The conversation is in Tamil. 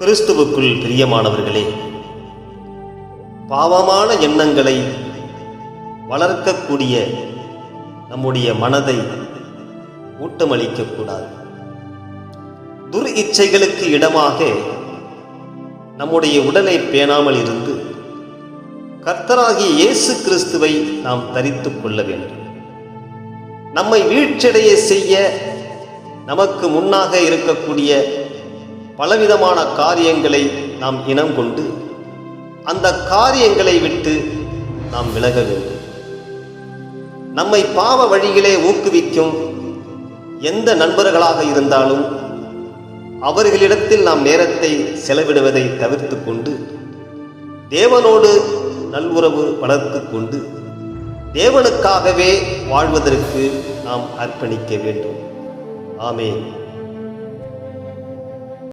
கிறிஸ்துவுக்குள் பிரியமானவர்களே பாவமான எண்ணங்களை வளர்க்கக்கூடிய நம்முடைய மனதை ஊட்டமளிக்கக்கூடாது. துர் இச்சைகளுக்கு இடமாக நம்முடைய உடலை பேணாமல் இருந்து கர்த்தராகிய இயேசு கிறிஸ்துவை நாம் தரித்துக் கொள்ள வேண்டும். நம்மை வீழ்ச்சியடைய செய்ய நமக்கு முன்னாக இருக்கக்கூடிய பலவிதமான காரியங்களை நாம் இனம் கொண்டு அந்த காரியங்களை விட்டு நாம் விலக வேண்டும். நம்மை பாவ வழியிலே ஊக்குவிக்கும் எந்த நண்பர்களாக இருந்தாலும் அவர்களிடத்தில் நாம் நேரத்தை செலவிடுவதை தவிர்த்து கொண்டு தேவனோடு நல்லுறவு வளர்த்து கொண்டு தேவனுக்காகவே வாழ்வதற்கு நாம் அர்ப்பணிக்க வேண்டும். ஆமே